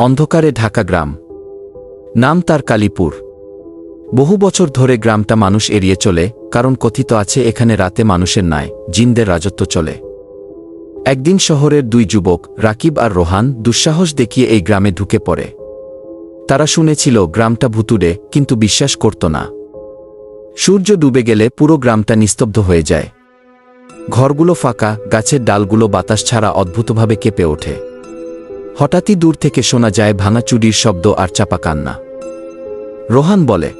অন্ধকারে ঢাকা গ্রাম। নাম তার কালীপুর। বহু বছর ধরে গ্রামটা মানুষ এড়িয়ে চলে, কারণ কথিত আছে এখানে রাতে মানুষের নাই, জিনদের রাজত্ব চলে। একদিন শহরের দুই যুবক, রাকিব আর রোহান, দুঃসাহস দেখিয়ে এই গ্রামে ঢুকে পড়ে। তারা শুনেছিল, গ্রামটা ভুতুড়ে, কিন্তু বিশ্বাস করত না। সূর্য ডুবে গেলে পুরো গ্রামটা নিস্তব্ধ হয়ে যায়। ঘরগুলো ফাঁকা, গাছের ডালগুলো বাতাস ছাড়া অদ্ভুতভাবে কেঁপে ওঠে। হঠাৎই দূর থেকে শোনা যায় ভাঙা চুরির শব্দ আর চাপা কান্না। রোহান বলে,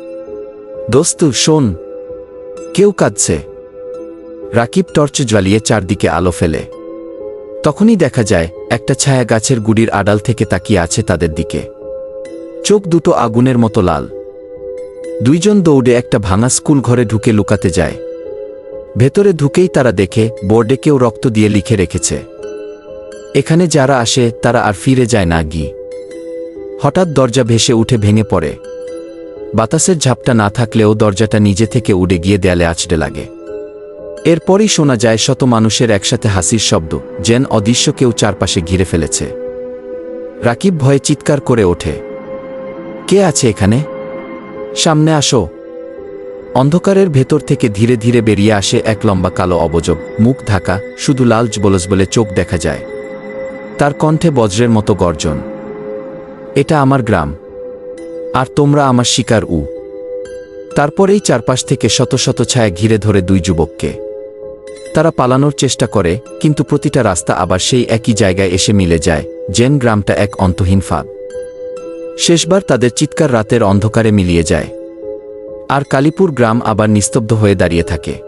দোস্তু, শোন, কেউ কাঁদছে। রাকিব টর্চ জ্বালিয়ে চারদিকে আলো ফেলে। তখনই দেখা যায়, একটা ছায়া গাছের গুড়ির আড়াল থেকে তাকিয়ে আছে তাদের দিকে। চোখ দুটো আগুনের মতো লাল। দুইজন দৌড়ে একটা ভাঙা স্কুল ঘরে ঢুকে লুকাতে যায়। ভেতরে ঢুকেই তারা দেখে, বোর্ডে কেউ রক্ত দিয়ে লিখে রেখেছে। এখানে যারা আসে, তারা আর ফিরে যায় না গি। হঠাৎ দরজা ভেসে উঠে ভেঙে পড়ে। বাতাসের ঝাপটা না থাকলেও দরজাটা নিজে থেকে উড়ে গিয়ে দেয়ালে আছড়ে লাগে। এরপরই শোনা যায় শত মানুষের একসাথে হাসির শব্দ, যেন অদৃশ্য কেউ চারপাশে ঘিরে ফেলেছে। রাকিব ভয়ে চিৎকার করে ওঠে। কে আছে এখানে? সামনে আসো। অন্ধকারের ভেতর থেকে ধীরে ধীরে বেরিয়ে আসে এক লম্বা কালো অবজব মুখ ঢাকা, শুধু লালচ বলস বলে চোখ দেখা যায়। তার কণ্ঠে বজ্রের মতো গর্জন। এটা আমার গ্রাম, আর তোমরা আমার শিকার উ। তারপরেই চারপাশ থেকে শত শত ছায়া ঘিরে ধরে দুই যুবককে। তারা পালানোর চেষ্টা করে, কিন্তু প্রতিটা রাস্তা আবার সেই একই জায়গায় এসে মিলে যায় জেন গ্রামটা এক অন্তহীন ফাঁদ। শেষবার তাদের চিৎকার রাতের অন্ধকারে মিলিয়ে যায়। আর কালীপুর গ্রাম আবার নিস্তব্ধ হয়ে দাঁড়িয়ে থাকে।